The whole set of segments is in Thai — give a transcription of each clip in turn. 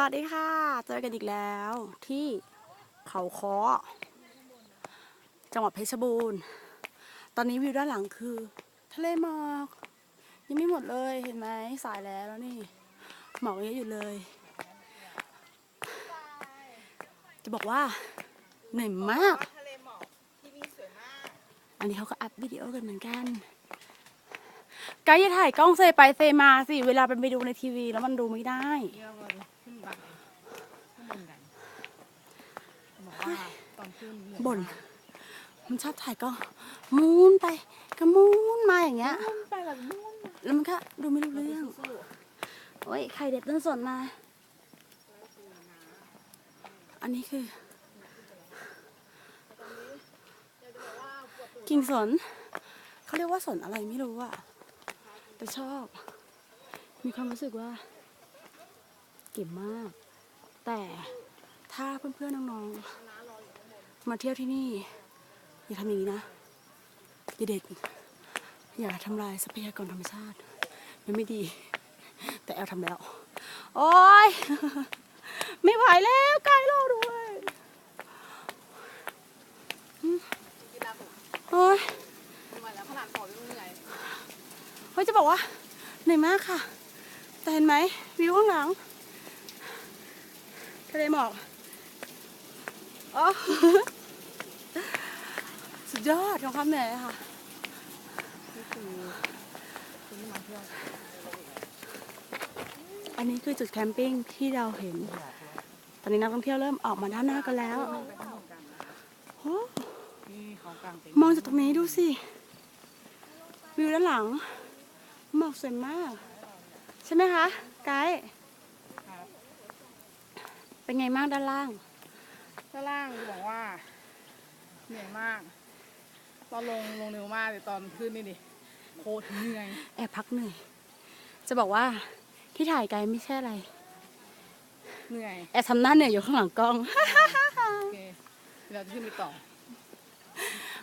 วัสดีค่ะ เจอกันอีกแล้วที่เขาค้อจังหวัดเพชรบูรณ์ ตอนนี้วิวด้านหลังคือ ทะเลหมอกยังไม่หมดเลยเห็นไหมสายแล้วแล้วนี่หมอกเยอะอยู่เลย จะบอกว่าเหนื่อยมาก อันนี้เขาก็อัพวิดีโอกันเหมือนกันไกด์อย่าถ่ายกล้องเซไปเซมาสิ เวลาเป็นไปดูในทีวีแล้วมันดูไม่ได้ เที่ยวกันขึ้นบันขึ้นบนกันบอกว่าตอนขึ้นเหนื่อยบ่น มากมันชอบถ่ายก็มูนไปก็มูนมาอย่างเงี้ยมุ่นไปแบบมุ่นแล้วมันก็ดูไม่รู้เรื่องโอ้ยไข่เด็ดต้นสนมา อันนี้คือ กิ่งสน เขาเรียกว่าสนอะไรไม่รู้อะแต่ชอบ มีความรู้สึกว่า เก็บมาก แต่ถ้าเพื่อนๆน้องๆ มาเที่ยวที่นี่ อย่าทำอย่างนี้นะ อย่าเด็ด อย่าทำลายทรัพยากรธรรมชาติมันไม่ดี แต่แอลทำแล้ว โอ๊ย ไม่ไหวแล้วใกล้เราด้วยอืมโอ๊ยทำไมแล้วขนาดขอไม่เหนื่อยเฮ้ยจะบอกว่าเหนื่อยมากค่ะ แต่เห็นไหมวิวข้างหลังทะเลหมอกอ๋อสุดยอดของความเหนื่อยค่ะอันนี้คือจุดแคมปิ้งที่เราเห็น ตอนนี้นักท่องเที่ยวเริ่มออกมาด้านหน้ากันแล้วโอ้มองจากตรงนี้ดูสิ วิวด้านหลังหมอกสวยมาก ใช่ไหมคะ ไกด์ เป็นไงบ้างด้านล่าง ด้านล่างบอกว่าเหนื่อยมาก ตอนลงลงเร็วมากแต่ตอนขึ้นนี่ดิโคตรเหนื่อยแอบพักเหนื่อย จะบอกว่าที่ถ่ายไกด์ไม่ใช่อะไร เหนื่อยแอบทำหน้าเหนื่อยอยู่ข้างหลังกล้อง โอเคเดี๋ยวเราจะขึ้นไปต่อ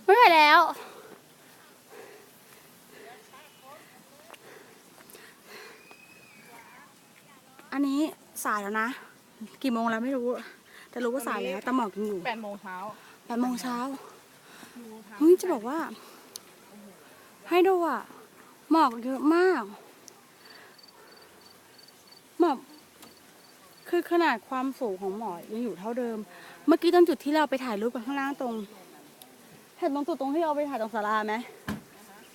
ไม่ไหวแล้ว อันนี้สายแล้วนะ กี่โมงแล้วไม่รู้ แต่รู้ว่าสายแล้วแต่หมอกยังอยู่แปดโมงเช้าแปดโมงเช้าโมงเช้าเฮ้ยจะบอกว่า ให้ดูอะ หมอกเยอะมาก หมอกคือขนาดความสูงของหมอกยังอยู่เท่าเดิม เมื่อกี้ตอนจุดที่เราไปถ่ายรูปกันข้างล่างตรงเห็นตรงจุดตรงที่เราไปถ่ายตรงศาลาไหม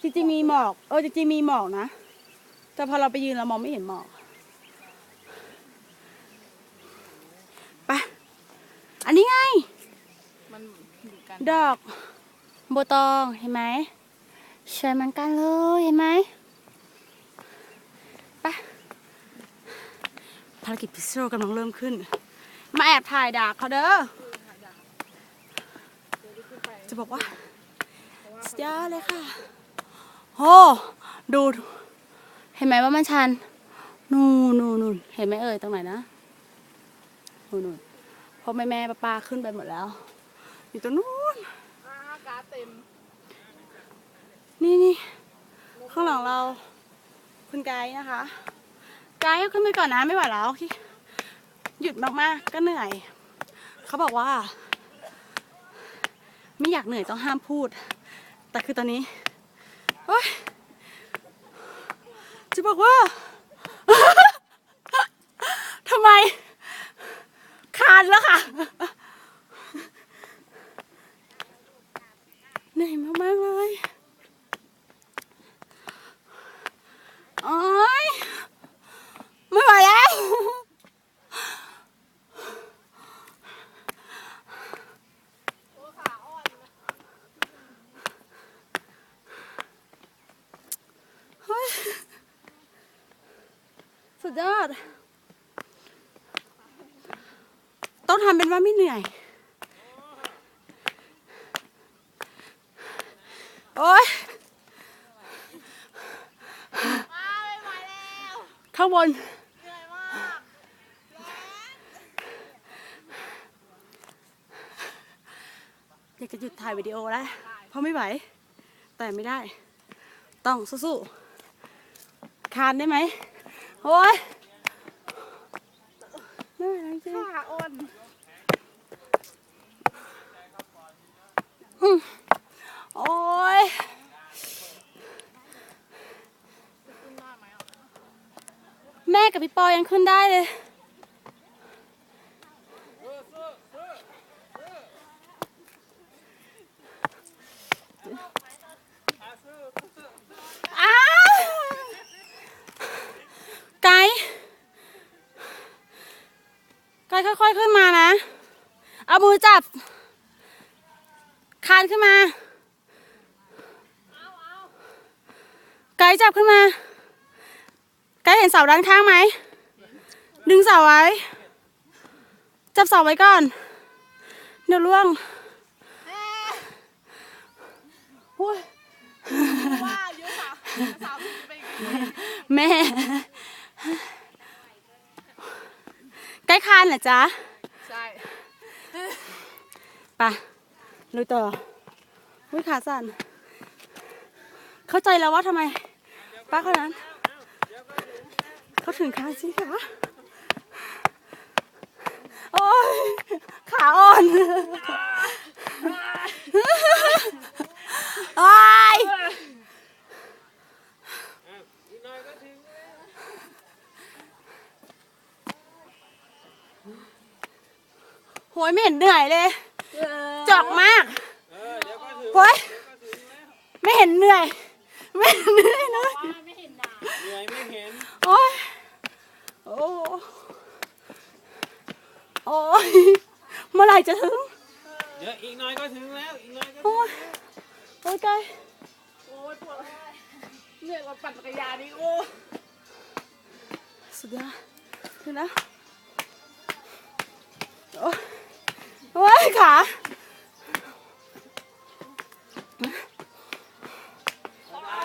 จริงๆมีหมอก เออจริงๆมีหมอกนะ แต่พอเราไปยืนเรามองไม่เห็นหมอก ไป อันนี้ไง มันอยู่กันดอกบัวตองเห็นไหมสวยเหมือนกันเลยเห็นไหมไปภารกิจพิเศษกำลังเริ่มขึ้น มาแอบถ่ายดากเขาเด้อ จะบอกว่าสุดยอดเลยค่ะโอ้ดูเห็นไหมว่ามันชัน นู่นนู่นนู่นเห็นไหมเอ่ยตรงไหนนะ นู่นนู่นเพราะแม่แม่ป้าป้าขึ้นไปหมดแล้ว อยู่ตรงนู้นอ่าการ์ดเต็ม นี่นี่ข้างหลังเรา คุณไกด์นะคะ ไกด์ขึ้นไปก่อนนะไม่ไหวแล้วที่หยุดมากๆก็เหนื่อย เขาบอกว่า ไม่อยากเหนื่อยต้องห้ามพูด แต่คือตอนนี้โอ๊ยจะบอกว่า ทำไม คานแล้วค่ะเหนื่อยมากๆเลยโอ๊ยไม่ไหวแล้ว สุดยอด ต้องทำเป็นว่าไม่เหนื่อย โอ๊ยข้างบนอยากจะหยุดถ่ายวิดีโอแล้ว เพราะไม่ไหว แต่ไม่ได้ ต้องสู้ๆคานได้ไหมโอ้ย นะะอ้นโอ้ยแม่กับพี่ปอยังขึ้นได้เลย ค่อยๆขึ้นมานะ เอามือจับ คานขึ้นมา ไกด์จับขึ้นมา ไกด์เห็นเสาด้านข้างไหม ดึงเสาไว้ จับเสาไว้ก่อน เดี๋ยวล่วงโอ้ยว่าเยอะค่ะสาวพี่ไปกี่แม่ใกล้ คานเหรอจ๊ะ ใช่ไปลุยต่อวิขาสั่น เข้าใจแล้วว่าทำไมป้าคนนั้น เขาถึงคานสิคะโอ้ยขาอ่อนโอ้ย โหยไม่เห็นเหนื่อยเลย จอกมากเออเดี๋ยวก็ถึงโอ้ยไม่เห็นเหนื่อย ไม่เห็นเหนื่อยเลยเหนื่อยไม่เห็น โอ้ยโอ้โอ้ยเมื่อไหร่จะถึง เดี๋ยวอีกหน่อยก็ถึงแล้ว อีกหน่อยก็โอ้ยโอ้ยไกลโอ้ยปวดเหนื่อยกว่าปั่นจักรยานนี่โอ้สุดยอดถึงแล้ว อ้ยขา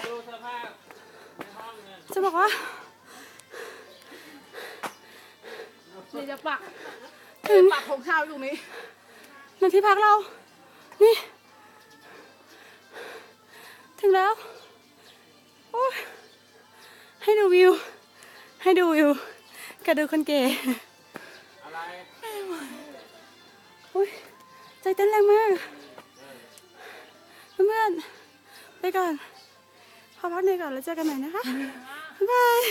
ดูสภาพในห้องเนี่ยจะบอกว่าเดี๋ยวจะปักถึงปักของเท้าอยู่ตรงนี้ในที่พักเรา นี่ ถึงแล้ว โอ้ยให้ดูวิว ให้ดูวิวกับดูคนเก๋อะไรโอ้ย ใจเต้นแรงมากเพื่อนๆไปก่อน ขอพักเหนื่อยก่อนแล้วเจอกันใหม่นะคะ บ๊ายบาย